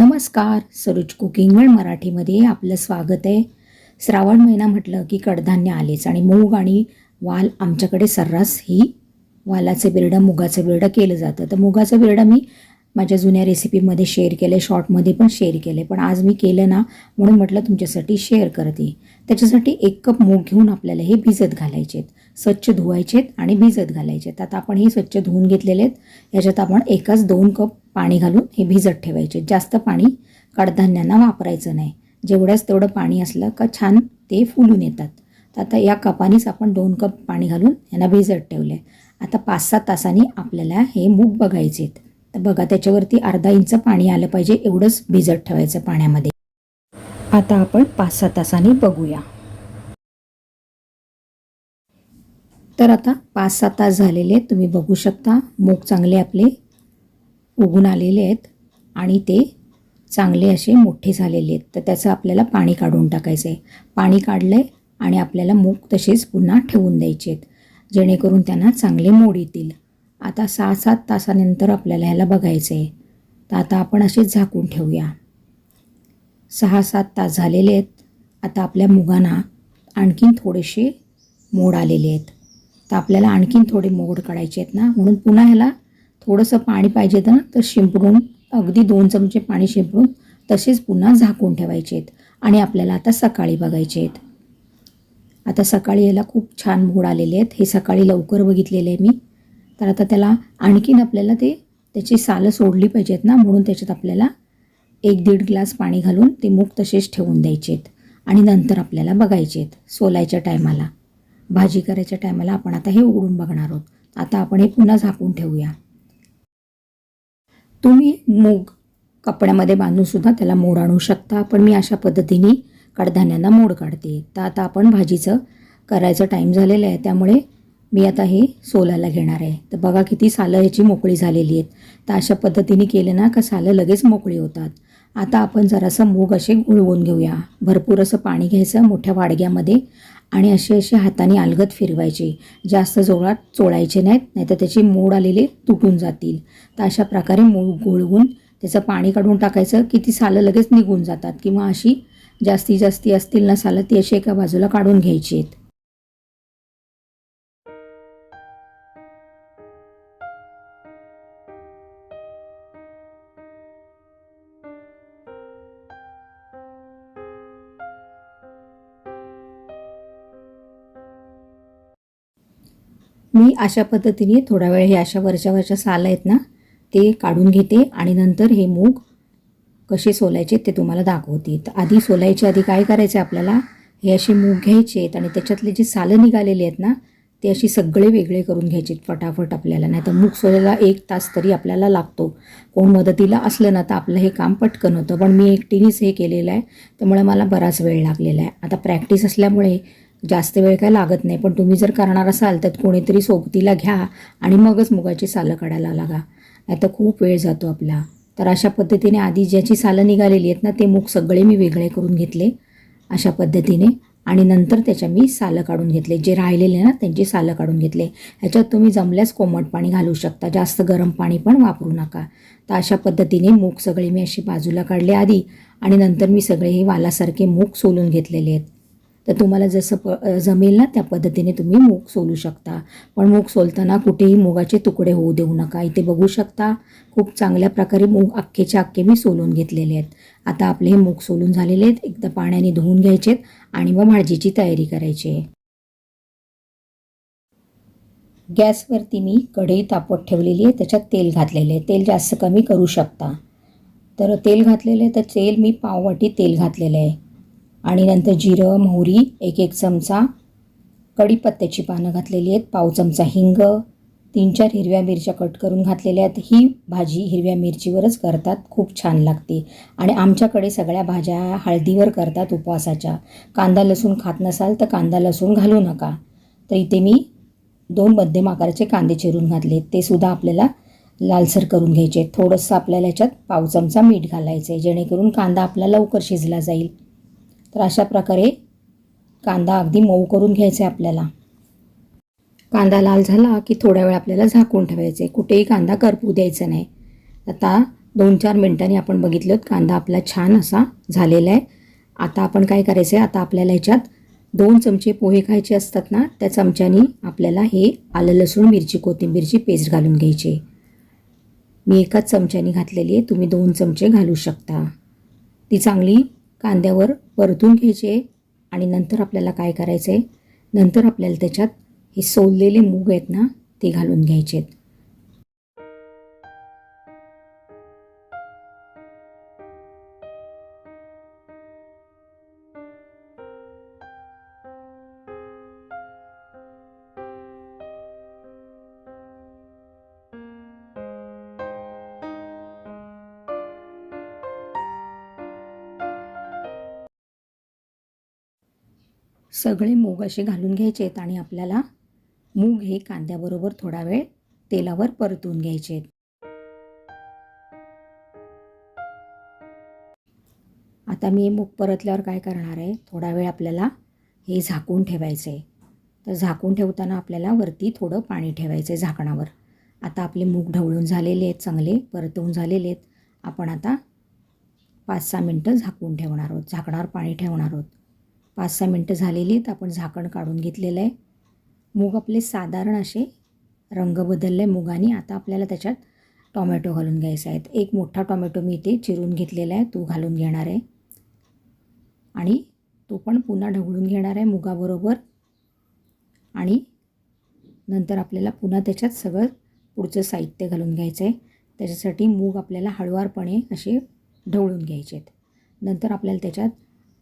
नमस्कार सरोज कुकिंग वेळ मराठीमध्ये आपलं स्वागत आहे. श्रावण महिना म्हटलं की कडधान्य आलेच आणि मूग आणि वाल आमच्याकडे सर्रास ही वालाचं बिरडं मुगाचं बिरडं केलं जातं. तर मुगाचं बिरडं मी माझ्या जुन्या रेसिपीमध्ये शेअर केले शॉर्टमध्ये पण शेअर केले पण आज मी केलं ना म्हणून म्हटलं तुमच्यासाठी शेअर करते. त्याच्यासाठी एक कप मूग घेऊन आपल्याला हे भिजत घालायचेत. स्वच्छ धुवायचेत आणि भिजत घालायचेत. आता आपण हे स्वच्छ धुवून घेतलेले आहेत. याच्यात आपण एकाच दोन कप पाणी घालून हे भिजत ठेवायचे जास्त पाणी कडधान्यांना वापरायचं नाही. जेवढ्याच तेवढं पाणी असलं का छान ते फुलून येतात. तर आता या कपानेच आपण दोन कप पाणी घालून यांना भिजत ठेवले आता पाच सात तासांनी आपल्याला हे मूग बघायचे आहेत तर बघा त्याच्यावरती अर्धा इंच पाणी आलं पाहिजे एवढंच भिजत ठेवायचं पाण्यामध्ये. आता आपण पाच सहा तासांनी बघूया. तर आता पाच सात तास झालेले आहेत तुम्ही बघू शकता. मूग चांगले आपले उगून आलेले आहेत आणि ते चांगले असे मोठे झालेले आहेत. तर त्याचं आपल्याला पाणी काढून टाकायचं आहे. पाणी काढलं आहे आणि आपल्याला मूग तसेच पुन्हा ठेवून द्यायचे आहेत जेणेकरून त्यांना चांगले मोड येतील. आता सहा सात तासानंतर आपल्याला ह्याला बघायचं आहे तर आता आपण असेच झाकून ठेवूया. सहा सात तास झालेले आहेत. आता आपल्या मुगांना आणखीन थोडेसे मोड आलेले आहेत. तर आपल्याला आणखीन थोडे मोड काढायचे आहेत ना. म्हणून पुन्हा ह्याला थोडंसं पाणी पाहिजे होतं ना. तर शिंपडून अगदी दोन चमचे पाणी शिंपडून तसेच पुन्हा झाकून ठेवायचे आहेत. आणि आपल्याला आता सकाळी बघायचे आहेत. आता सकाळी याला खूप छान मोड आलेले आहेत. हे सकाळी लवकर बघितलेले आहे मी. तर आता त्याला आणखीन आपल्याला ते त्याची सालं सोडली पाहिजेत ना म्हणून त्याच्यात आपल्याला एक दीड ग्लास पाणी घालून ते मूग तसेच ठेवून द्यायचे आहेत आणि नंतर आपल्याला बघायचे आहेत सोलायच्या टायमाला. भाजी करायच्या टायमाला आपण आता हे उघडून बघणार आहोत. आता आपण हे पुन्हा झाकून ठेवूया. तुम्ही मूग कपड्यामध्ये बांधूनसुद्धा त्याला मोड आणू शकता. पण मी अशा पद्धतीने कडधान्यांना मोड काढते. तर आता आपण भाजीचं करायचं टाईम झालेलं आहे. त्यामुळे मी आता हे सोलायला घेणार आहे. तर बघा किती सालं ह्याची मोकळी झालेली आहेत. तर अशा पद्धतीने केलं ना का सालं लगेच मोकळी होतात. आता आपण जरासं मूग असे गुळवून घेऊया. भरपूर असं पाणी घ्यायचं मोठ्या वाडग्यामध्ये आणि असे असे हाताने अलगत फिरवायचे. जास्त जोरात चोळायचे नाहीत नाहीतर त्याची मोड आलेले तुटून जातील. तर अशा प्रकारे मूग गुळवून त्याचं पाणी काढून टाकायचं. की ती सालं लगेच निघून जातात. किंवा अशी जास्ती जास्ती असतील ना सालं ती अशी एका बाजूला काढून घ्यायची आहेत. मी अशा पद्धतीने थोडा वेळ हे अशा वरच्या वरच्या साल आहेत ना ते काढून घेते आणि नंतर हे मूग कसे सोलायचे ते तुम्हाला दाखवते. तर आधी सोलायचे आधी काय करायचं आहे आपल्याला? हे असे मूग घ्यायचे आहेत आणि त्याच्यातले जे सालं निघालेले आहेत ना ते अशी सगळे वेगळे करून घ्यायचे फटाफट आपल्याला. नाही तर मूग सोलायला एक तास तरी आपल्याला लागतो. कोण मदतीला असलं ना तर आपलं हे काम पटकन होतं. पण मी एकटीनेच हे केलेलं आहे त्यामुळे मला बराच वेळ लागलेला आहे. आता प्रॅक्टिस असल्यामुळे जास्त वेळ काय लागत नाही. पण तुम्ही जर करणार असाल तर कोणीतरी सोबतीला घ्या आणि मगच मुगाची सालं काढायला लागा. नाही तर खूप वेळ जातो आपला. तर अशा पद्धतीने आधी ज्याची सालं निघालेली आहेत ना ते मूग सगळे मी वेगळे करून घेतले अशा पद्धतीने. आणि नंतर त्याच्या मी सालं काढून घेतले. जे राहिलेले ना त्यांची सालं काढून घेतले. ह्याच्यात तुम्ही जमल्यास कोमट पाणी घालू शकता. जास्त गरम पाणी पण वापरू नका. तर अशा पद्धतीने मूग सगळे मी अशी बाजूला काढले आधी. आणि नंतर मी सगळे हे वालासारखे मूग सोलून घेतलेले आहेत. तर तुम्हाला जसं प जमेल ना त्या पद्धतीने तुम्ही मूग सोलू शकता. पण मूग सोलताना कुठेही मुगाचे तुकडे होऊ देऊ नका. इथे बघू शकता खूप चांगल्या प्रकारे मूग अख्खेचे अख्खे मी सोलून घेतलेले आहेत. आता आपले हे मूग सोलून झालेले आहेत. एकदा पाण्याने धुवून घ्यायचे आणि मग भाजीची तयारी करायची आहे. गॅसवरती मी कढई तापत ठेवलेली आहे. त्याच्यात तेल घातलेले आहे. तेल जास्त कमी करू शकता. तर तेल घातलेलं आहे. तर तेल मी पाववाटी तेल घातलेलं आहे. आणि नंतर जिरं मोहरी एक एक चमचा. कढीपत्त्याची पानं घातलेली आहेत. पाव चमचा हिंग. तीन चार हिरव्या मिरच्या कट करून घातलेल्या आहेत. ही भाजी हिरव्या मिरचीवरच करतात. खूप छान लागते. आणि आमच्याकडे सगळ्या भाज्या हळदीवर करतात उपवासाच्या. कांदा लसूण खात नसाल तर कांदा लसूण घालू नका. तर इथे मी दोन मध्यम आकाराचे कांदे चिरून घातले ते सुद्धा आपल्याला लालसर करून घ्यायचे थोडंसं आपल्याला याच्यात पाव चमचा मीठ घालायचं आहे जेणेकरून कांदा आपला लवकर शिजला जाईल. तर अशा प्रकारे कांदा अगदी मऊ करून घ्यायचा आहे आपल्याला. कांदा लाल झाला की थोड्या वेळ आपल्याला झाकून ठेवायचे. कुठेही कांदा करपू द्यायचा नाही. आता दोन चार मिनटांनी आपण बघितलं कांदा आपला छान असा झालेला आहे. आता आपण काय करायचं आहे आता आपल्याला ह्याच्यात दोन चमचे पोहे खायचे असतात ना त्या चमच्यानी आपल्याला हे आलं लसूण मिरची कोथिंबीरची पेस्ट घालून घ्यायची. मी एकाच चमच्यानी घातलेली आहे. तुम्ही दोन चमचे घालू शकता. ती चांगली कांद्यावर परतून घ्यायचे आणि नंतर आपल्याला काय करायचं आहे नंतर आपल्याला त्याच्यात हे सोललेले मूग आहेत ना ते घालून घ्यायचे आहेत सगळे मूग असे घालून घ्यायचे आहेत आणि आपल्याला मूग हे कांद्याबरोबर थोडा वेळ तेलावर परतून घ्यायचे आहेत आता मी मूग परतल्यावर काय करणार आहे? थोडा वेळ आपल्याला हे झाकून ठेवायचं आहे तर झाकून ठेवताना आपल्याला वरती थोडं पाणी ठेवायचं आहे झाकणावर. आता आपले मूग ढवळून झालेले आहेत चांगले परतवून झालेले आहेत. आपण आता पाच सहा मिनटं झाकून ठेवणार आहोत झाकणावर पाणी ठेवणार आहोत. पाच सहा मिनटं झालेली आहेत. आपण झाकण काढून घेतलेलं आहे. मूग आपले साधारण असे रंग बदलले मुगाने. आता आपल्याला त्याच्यात टॉमॅटो घालून घ्यायचा आहेत. एक मोठा टॉमॅटो मी इथे चिरून घेतलेला आहे. तो घालून घेणार आहे. आणि तो पण पुन्हा ढवळून घेणार आहे मुगाबरोबर. आणि नंतर आपल्याला पुन्हा त्याच्यात सगळं पुढचं साहित्य घालून घ्यायचं आहे. त्याच्यासाठी मूग आपल्याला हळुवारपणे असे ढवळून घ्यायचे आहेत. नंतर आपल्याला त्याच्यात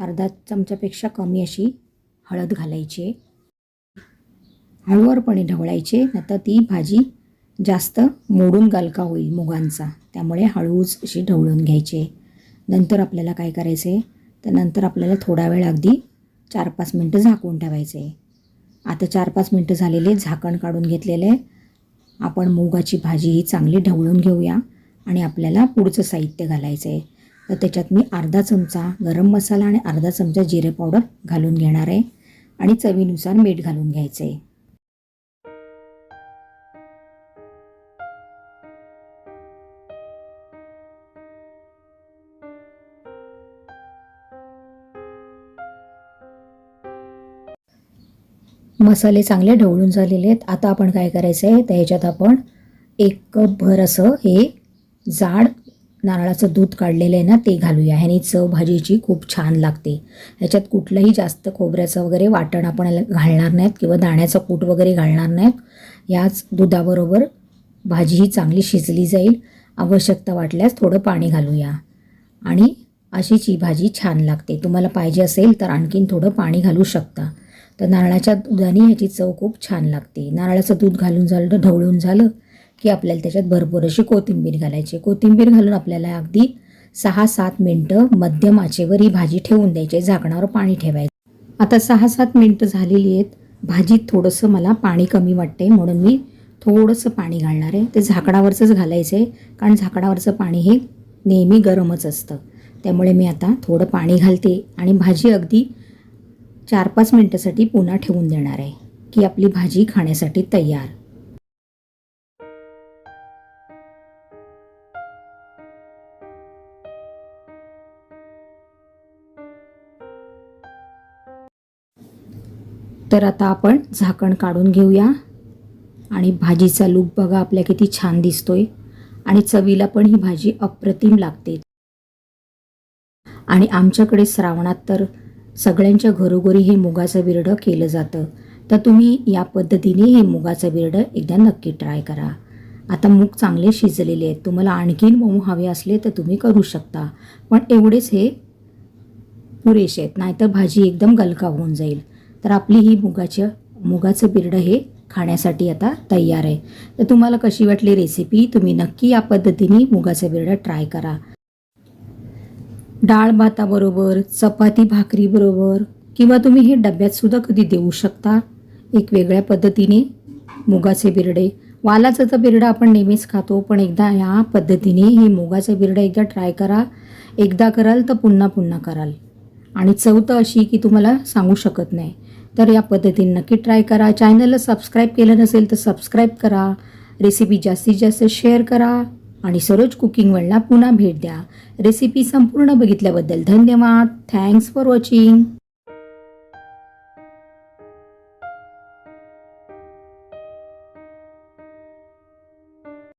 अर्धा चमच्यापेक्षा कमी अशी हळद घालायची. आहे हळूवारपणे ढवळायचे नंतर ती भाजी जास्त मोडून गालका होईल मुगांचा. त्यामुळे हळूच अशी ढवळून घ्यायचे. नंतर आपल्याला काय करायचं? आहे तर नंतर आपल्याला थोडा वेळ अगदी चार पाच मिनटं झाकून ठेवायचे. आता चार पाच मिनटं झालेले झाकण काढून घेतलेले. आहे आपण मुगाची भाजी ही चांगली ढवळून घेऊया आणि आपल्याला पुढचं साहित्य घालायचं आहे तर त्याच्यात मी अर्धा चमचा गरम मसाला आणि अर्धा चमचा जिरे पावडर घालून घेणार आहे. आणि चवीनुसार मीठ घालून घ्यायचं आहे मसाले चांगले ढवळून झालेले आहेत. आता आपण काय करायचं आहे तर ह्याच्यात आपण एक कप भर असं हे जाड नारळाचं दूध काढलेलं आहे ना ते घालूया. ह्याने चव भाजीची खूप छान लागते. ह्याच्यात कुठलंही जास्त खोबऱ्याचं वगैरे वाटण आपण घालणार नाहीत किंवा दाण्याचं कूट वगैरे घालणार नाहीत. याच दुधाबरोबर भाजी ही चांगली शिजली जाईल. आवश्यकता वाटल्यास थोडं पाणी घालूया. आणि अशीच ही भाजी छान लागते. तुम्हाला पाहिजे असेल तर आणखीन थोडं पाणी घालू शकता. तर नारळाच्या दुधाने ह्याची चव खूप छान लागते. नारळाचं दूध घालून झालं ढवळून झालं. की आपल्याला त्याच्यात भरपूर अशी कोथिंबीर घालायची. कोथिंबीर घालून आपल्याला अगदी सहा सात मिनटं मध्यम आचेवर ही भाजी ठेवून द्यायची. झाकणावर पाणी ठेवायचं. आता सहा सात मिनटं झालेली आहेत. भाजीत थोडंसं मला पाणी कमी वाटते म्हणून मी थोडंसं पाणी घालणार आहे. ते झाकणावरचंच घालायचं आहे कारण झाकणावरचं पाणी हे नेहमी गरमच असतं. त्यामुळे मी आता थोडं पाणी घालते आणि भाजी अगदी चार पाच मिनटासाठी पुन्हा ठेवून देणार आहे. की आपली भाजी खाण्यासाठी तयार. तर आता आपण झाकण काढून घेऊया. आणि भाजीचा लूक बघा आपल्या किती छान दिसतोय. आणि चवीला पण ही भाजी अप्रतिम लागते. आणि आमच्याकडे श्रावणात तर सगळ्यांच्या घरोघरी हे मुगाचं बिरडं केलं जातं. तर तुम्ही या पद्धतीने हे मुगाचं बिरडं एकदा नक्की ट्राय करा. आता मूग चांगले शिजलेले आहेत. तुम्हाला आणखीन मऊ हवे असले तर तुम्ही करू शकता. पण एवढेच हे पुरेसे आहेत. नाहीतर भाजी एकदम गलका होऊन जाईल. तर आपली ही मुगाचं मुगाचं बिरडं हे खाण्यासाठी आता तयार आहे. तर तुम्हाला कशी वाटली रेसिपी तुम्ही नक्की या पद्धतीने मुगाचं बिरडं ट्राय करा. डाळ भाताबरोबर चपाती भाकरीबरोबर किंवा तुम्ही हे डब्यातसुद्धा कधी देऊ शकता. एक वेगळ्या पद्धतीने मुगाचे बिरडे. वालाचं तर बिरडं आपण नेहमीच खातो पण एकदा ह्या पद्धतीने हे मुगाचं बिरडं एकदा ट्राय करा. एकदा कराल तर पुन्हा पुन्हा कराल. आणि चौथं अशी की तुम्हाला सांगू शकत नाही. तर या पद्धतीने नक्की ट्राय करा. चॅनलला सबस्क्राईब केलं नसेल तर सबस्क्राईब करा. रेसिपी जास्तीत जास्त शेअर करा. आणि सरोज कुकिंग वर्ल्डला पुन्हा भेट द्या. रेसिपी संपूर्ण बघितल्याबद्दल धन्यवाद. Thanks for watching